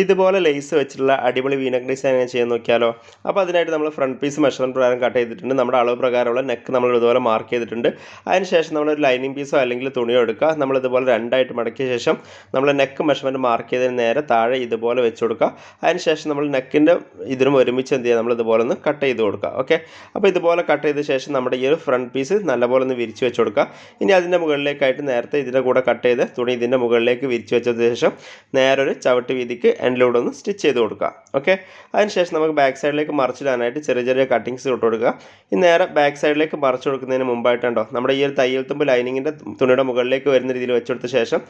ഇതുപോലെ ലേസ് വെച്ചിട്ടുള്ള അടിപൊളി വീനക്ക് ഡിസൈൻ എങ്ങനെ ചെയ്യാൻ നോക്കിയാലോ? അപ്പോൾ അതിനായിട്ട് നമ്മൾ ഫ്രണ്ട് പീസ് മെഷർമെന്റ് പ്രകാരം കട്ട് ചെയ്തിട്ടുണ്ട്. നമ്മുടെ അളവ് പ്രകാരമുള്ള നെക്ക് നമ്മൾ ഇതുപോലെ മാർക്ക് ചെയ്തിട്ടുണ്ട്. അതിനുശേഷം നമ്മൾ ഒരു ലൈനിങ് പീസോ അല്ലെങ്കിൽ തുണിയോ എടുക്കുക. നമ്മൾ ഇതുപോലെ രണ്ടായിട്ട് മടക്കിയ ശേഷം നമ്മൾ നെക്ക് മെഷർമെന്റ് മാർക്ക് ചെയ്തതിന് നേരെ താഴെ ഇതുപോലെ വെച്ച് കൊടുക്കുക. അതിനുശേഷം നമ്മൾ നെക്കിന്റെ ഇതിനും ഒരുമിച്ച് എന്ത് ചെയ്യുക? നമ്മൾ ഇതുപോലെ ഒന്ന് കട്ട് ചെയ്ത് കൊടുക്കുക. ഓക്കെ അപ്പോൾ ഇതുപോലെ കട്ട് ചെയ്ത ശേഷം നമ്മുടെ ഈ ഒരു ഫ്രണ്ട് പീസ് നല്ലപോലെ ഒന്ന് വിരിച്ച് വെച്ച് കൊടുക്കുക. ഇനി അതിന്റെ മുകളിലേക്കായിട്ട് നേരത്തെ ഇതിന്റെ കൂടെ കട്ട് ചെയ്ത് തുണി ഇതിന്റെ മുകളിലേക്ക് വിരിച്ച് വെച്ചതിന് ശേഷം നേരെ ഒരു ചവിട്ട് വീതിക്ക് എൻഡിലൂടെ ഒന്ന് സ്റ്റിച്ച് ചെയ്ത് കൊടുക്കുക. ഓക്കെ അതിനുശേഷം നമുക്ക് ബാക്ക് സൈഡിലേക്ക് മറിച്ചിടാനായിട്ട് ചെറിയ ചെറിയ കട്ടിങ്സ് ഇട്ട് കൊടുക്കുക. ഈ നേരെ ബാക്ക് സൈഡിലേക്ക് മറിച്ച് കൊടുക്കുന്നതിന് മുമ്പായിട്ടുണ്ടോ? നമ്മുടെ ഈ ഒരു തയ്യൽ തുമ്പ് ലൈനിങ്ങിന്റെ തുണിയുടെ മുകളിലേക്ക് വരുന്ന രീതിയിൽ വെച്ചെടുത്ത ശേഷം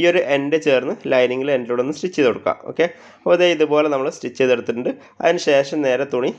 ഈ ഒരു എൻഡ് ചേർന്ന് ലൈനിങ്ങിൽ എൻഡിലൂടെ ഒന്ന് സ്റ്റിച്ച് ചെയ്ത് കൊടുക്കുക. ഓക്കെ അപ്പോൾ അതേ ഇതുപോലെ നമ്മൾ സ്റ്റിച്ച് ചെയ്തെടുത്തിട്ടുണ്ട്. അതിന് ശേഷം നേരെ തുണി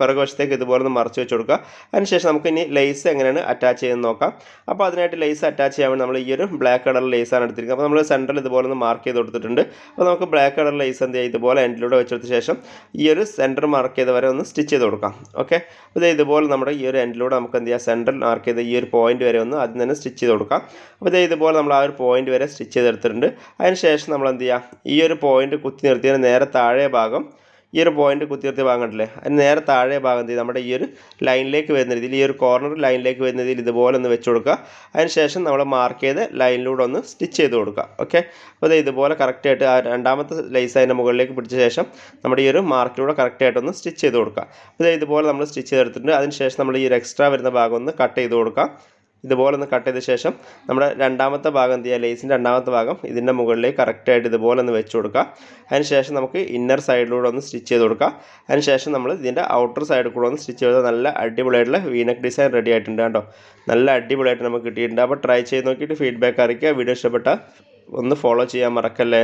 പിറകുവശത്തേക്ക് ഇതുപോലെ ഒന്ന് മറച്ച് വെച്ച് കൊടുക്കുക അതിനുശേഷം നമുക്ക് ഇനി ലേസ് എങ്ങനെയാണ് അറ്റാച്ച് ചെയ്യുന്നത് നോക്കാം. അപ്പോൾ അതിനായിട്ട് ലേസ് അറ്റാച്ച് ചെയ്യാൻ വേണ്ടി നമ്മൾ ഈ ഒരു ബ്ലാക്ക് കളർ ലേസാണ് എടുത്തിരിക്കുന്നത്. അപ്പോൾ നമ്മൾ സെന്ററിൽ ഇതുപോലെ ഒന്ന് മാർക്ക് ചെയ്ത് കൊടുത്തിട്ടുണ്ട്. അപ്പോൾ നമുക്ക് ബ്ലാക്ക് കളർ ലേസ് എന്ത് ചെയ്യുക? ഇതുപോലെ എൻഡിലൂടെ വെച്ചെടുത്ത ശേഷം ഈ ഒരു സെന്റർ മാർക്ക് ചെയ്ത വരെ ഒന്ന് സ്റ്റിച്ച് ചെയ്ത് കൊടുക്കാം. ഓക്കെ അപ്പോൾ ഇത് ഇതുപോലെ നമ്മുടെ ഈ ഒരു എൻഡിലൂടെ നമുക്ക് എന്ത് ചെയ്യാം? സെന്റർ മാർക്ക് ചെയ്ത ഈ ഒരു പോയിന്റ് വരെ ഒന്ന് അതിൽ തന്നെ സ്റ്റിച്ച് ചെയ്ത് കൊടുക്കാം. അപ്പോൾ ഇത് ഇതുപോലെ നമ്മൾ ആ ഒരു പോയിന്റ് വരെ സ്റ്റിച്ച് ചെയ്തെടുത്തിട്ടുണ്ട്. അതിന് ശേഷം നമ്മൾ എന്ത് ചെയ്യുക ഈ ഒരു പോയിന്റ് കുത്തി നിർത്തിയതിന് നേരെ താഴെ ഭാഗം ഈ ഒരു പോയിന്റ് കുത്തിർത്തി ഭാഗം കണ്ടില്ലേ അതിന് നേരെ താഴെ ഭാഗം ചെയ്ത് നമ്മുടെ ഈ ഒരു ലൈനിലേക്ക് വരുന്ന രീതിയിൽ ഈ ഒരു കോർണർ ലൈനിലേക്ക് വരുന്ന രീതിയിൽ ഇതുപോലെ ഒന്ന് വെച്ച് കൊടുക്കുക. അതിന് ശേഷം നമ്മൾ മാർക്ക് ചെയ്ത് ലൈനിലൂടെ ഒന്ന് സ്റ്റിച്ച് ചെയ്ത് കൊടുക്കുക. ഓക്കെ അപ്പോൾ ഇത് ഇതുപോലെ കറക്റ്റായിട്ട് ആ രണ്ടാമത്തെ ലൈസ് അതിന്റെ മുകളിലേക്ക് പിടിച്ച ശേഷം നമ്മുടെ ഈ ഒരു മാർക്കിലൂടെ കറക്റ്റായിട്ടൊന്ന് സ്റ്റിച്ച് ചെയ്ത് കൊടുക്കുക. അപ്പോൾ ഇത് ഇതുപോലെ നമ്മൾ സ്റ്റിച്ച് ചെയ്തെടുത്തിട്ടുണ്ട്. അതിന് ശേഷം നമ്മൾ ഈ ഒരു എക്സ്ട്രാ വരുന്ന ഭാഗം ഒന്ന് കട്ട് ചെയ്ത് കൊടുക്കാം ഇതുപോലെ ഒന്ന് കട്ട് ചെയ്ത ശേഷം നമ്മുടെ രണ്ടാമത്തെ ഭാഗം എന്ത് ചെയ്യുക ലേസിന്റെ രണ്ടാമത്തെ ഭാഗം ഇതിന്റെ മുകളിലേക്ക് കറക്റ്റായിട്ട് ഇതുപോലെ ഒന്ന് വെച്ച് കൊടുക്കുക. അതിന് ശേഷം നമുക്ക് ഇന്നർ സൈഡിലൂടെ ഒന്ന് സ്റ്റിച്ച് ചെയ്ത് കൊടുക്കുക. അതിന് ശേഷം നമ്മൾ ഇതിന്റെ ഔട്ടർ സൈഡിൽ കൂടെ ഒന്ന് സ്റ്റിച്ച് ചെയ്താൽ നല്ല അടിപൊളിയായിട്ടുള്ള വീനക്ക് ഡിസൈൻ റെഡി ആയിട്ടുണ്ട് കേട്ടോ നല്ല അടിപൊളിയായിട്ട് നമുക്ക് കിട്ടിയിട്ടുണ്ട്. അപ്പോൾ ട്രൈ ചെയ്ത് നോക്കിയിട്ട് ഫീഡ്ബാക്ക് അറിയിക്കുക. വീഡിയോ ഇഷ്ടപ്പെട്ടാൽ ഒന്ന് ഫോളോ ചെയ്യാൻ മറക്കല്ലേ?